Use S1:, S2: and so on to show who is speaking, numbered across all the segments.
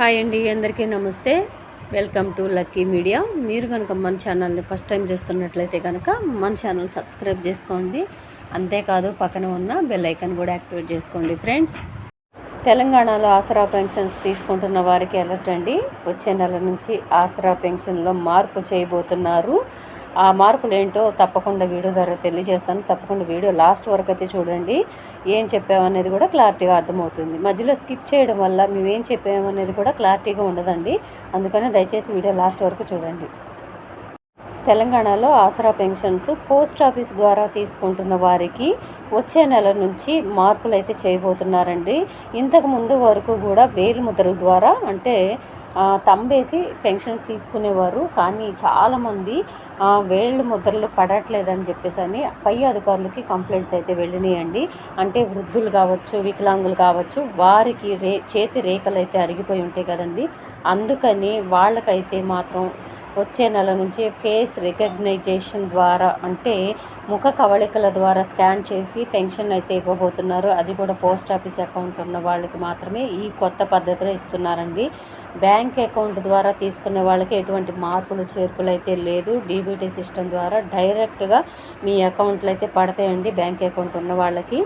S1: Hi అండి అందరికీ నమస్తే. Welcome to Lucky media. మీరు కనుక మన ఛానల్ని ఫస్ట్ టైం చేస్తున్నట్లయితే కనుక మన ఛానల్ సబ్స్క్రైబ్ చేసుకోండి. అంతేకాదు పక్కన ఉన్న బెల్ ఐకాన్ కూడా యాక్టివేట్ చేసుకోండి ఫ్రెండ్స్. తెలంగాణలో ఆసరా పెన్షన్స్ తీసుకుంటున్న వారికి అలర్ట్ అండి. వచ్చే నెల నుంచి ఆసరా పెన్షన్లో మార్పు చేయబోతున్నారు. ఆ మార్పులు ఏంటో తప్పకుండా వీడియో ద్వారా తెలియజేస్తాను. తప్పకుండా వీడియో లాస్ట్ వరకు అయితే చూడండి. ఏం చెప్పామనేది కూడా క్లారిటీగా అర్థమవుతుంది. మధ్యలో స్కిప్ చేయడం వల్ల మేము ఏం చెప్పామనేది కూడా క్లారిటీగా ఉండదండి. అందుకని దయచేసి వీడియో లాస్ట్ వరకు చూడండి. తెలంగాణలో ఆసరా పెన్షన్స్ పోస్ట్ ఆఫీస్ ద్వారా తీసుకుంటున్న వారికి వచ్చే నెల నుంచి మార్పులు అయితే చేయబోతున్నారండి. ఇంతకు ముందు వరకు కూడా వేలు ముద్రల ద్వారా అంటే తంబేసి పెన్షన్ తీసుకునేవారు. కానీ చాలామంది వేళ్ళు ముద్రలు పడట్లేదని చెప్పేసి అని పై అధికారులకి కంప్లైంట్స్ అయితే వెళ్ళినాయండి. అంటే వృద్ధులు కావచ్చు వికలాంగులు కావచ్చు వారికి రే చేతి రేఖలు అయితే అరిగిపోయి ఉంటాయి కదండి. అందుకని వాళ్ళకైతే మాత్రం వచ్చే నెల నుంచి ఫేస్ రికగ్నైజేషన్ ద్వారా అంటే ముఖ కవళికల ద్వారా స్కాన్ చేసి పెన్షన్ అయితే ఇవ్వబోతున్నారు. అది కూడా పోస్ట్ ఆఫీస్ అకౌంట్ ఉన్న వాళ్ళకి మాత్రమే ఈ కొత్త పద్ధతిలో ఇస్తున్నారండి. బ్యాంక్ అకౌంట్ ద్వారా తీసుకునే వాళ్ళకి ఎటువంటి మార్పులు చేర్పులు అయితే లేదు. డీబీటీ సిస్టమ్ ద్వారా డైరెక్ట్గా మీ అకౌంట్లు అయితే పడతాయండి బ్యాంక్ అకౌంట్ ఉన్న వాళ్ళకి.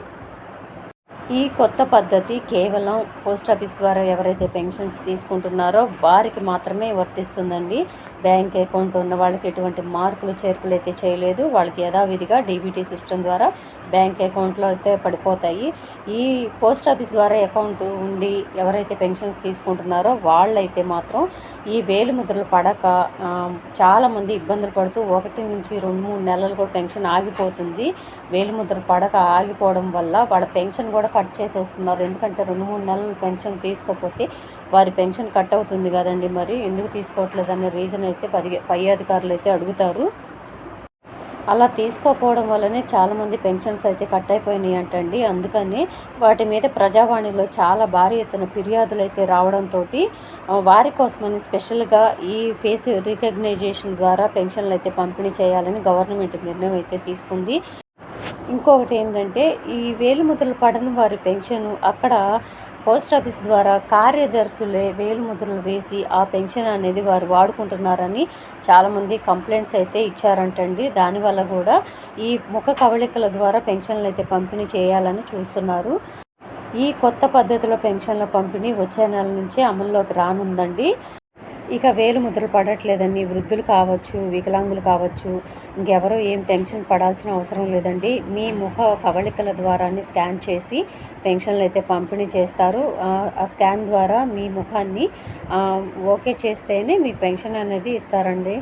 S1: ఈ కొత్త పద్ధతి కేవలం పోస్ట్ ఆఫీస్ ద్వారా ఎవరైతే పెన్షన్స్ తీసుకుంటున్నారో వారికి మాత్రమే వర్తిస్తుందండి. బ్యాంక్ అకౌంట్ ఉన్న వాళ్ళకి ఎటువంటి మార్పులు చేర్పులు అయితే చేయలేదు. వాళ్ళకి యథావిధిగా డీబీటీ సిస్టమ్ ద్వారా బ్యాంక్ అకౌంట్లో అయితే పడిపోతాయి. ఈ పోస్ట్ ఆఫీస్ ద్వారా అకౌంట్ ఉండి ఎవరైతే పెన్షన్స్ తీసుకుంటున్నారో వాళ్ళైతే మాత్రం ఈ వేలు ముద్రలు పడక చాలామంది ఇబ్బందులు పడుతూ ఒకటి నుంచి రెండు మూడు నెలలు కూడా పెన్షన్ ఆగిపోతుంది. వేలు ముద్రలు పడక ఆగిపోవడం వల్ల వాళ్ళ పెన్షన్ కూడా కట్ చేసేస్తున్నారు. ఎందుకంటే రెండు మూడు నెలలు పెన్షన్ తీసుకోకపోతే వారి పెన్షన్ కట్ అవుతుంది కదండి మరి. ఎందుకు తీసుకోవట్లేదు అనే రీజన్ అయితే పది పై అధికారులు అయితే అడుగుతారు. అలా తీసుకోకపోవడం వల్లనే చాలామంది పెన్షన్స్ అయితే కట్ అయిపోయినాయి అంటండి. అందుకని వాటి మీద ప్రజావాణిలో చాలా భారీ ఎత్తున ఫిర్యాదులు అయితే రావడంతో వారి కోసమని స్పెషల్గా ఈ ఫేస్ రికగ్నైజేషన్ ద్వారా పెన్షన్లు అయితే పంపిణీ చేయాలని గవర్నమెంట్ నిర్ణయం అయితే తీసుకుంది. ఇంకొకటి ఏంటంటే ఈ వేలు ముద్రలు పడని వారి పెన్షన్ అక్కడ పోస్ట్ ఆఫీస్ ద్వారా కార్యదర్శులే వేలు ముద్రలు వేసి ఆ పెన్షన్ అనేది వారు వాడుకుంటున్నారని చాలామంది కంప్లైంట్స్ అయితే ఇచ్చారంటండి. దానివల్ల కూడా ఈ ముఖ కవళికల ద్వారా పెన్షన్లు అయితే పంపిణీ చేయాలని చూస్తున్నారు. ఈ కొత్త పద్ధతిలో పెన్షన్ల పంపిణీ వచ్చే నెల నుంచి అమల్లోకి రానుందండి. ఇక వేలు ముద్రలు పడట్లేదండి. వృద్ధులు కావచ్చు వికలాంగులు కావచ్చు ఇంకెవరో ఏం టెన్షన్ పడాల్సిన అవసరం లేదండి. మీ ముఖ కవళికల ద్వారానే స్కాన్ చేసి పెన్షన్లు అయితే పంపిణీ చేస్తారు. ఆ స్కాన్ ద్వారా మీ ముఖాన్ని ఓకే చేస్తేనే మీ పెన్షన్ అనేది ఇస్తారండి.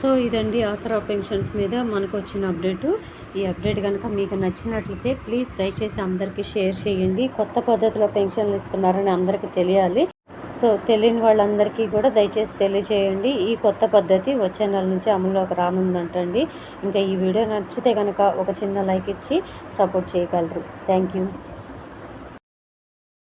S1: సో ఇదండి ఆసరా పెన్షన్స్ మీద మనకు వచ్చిన అప్డేటు. ఈ అప్డేట్ కనుక మీకు నచ్చినట్లయితే ప్లీజ్ దయచేసి అందరికీ షేర్ చేయండి. కొత్త పద్ధతిలో పెన్షన్లు ఇస్తున్నారని అందరికీ తెలియాలి. సో తెలియని వాళ్ళందరికీ కూడా దయచేసి తెలియచేయండి. ఈ కొత్త పద్ధతి వచ్చే నెల నుంచి అమలులోకి రానుందంటండి. ఇంకా ఈ వీడియో నచ్చితే కనుక ఒక చిన్న లైక్ ఇచ్చి సపోర్ట్ చేయగలరు. Thank you.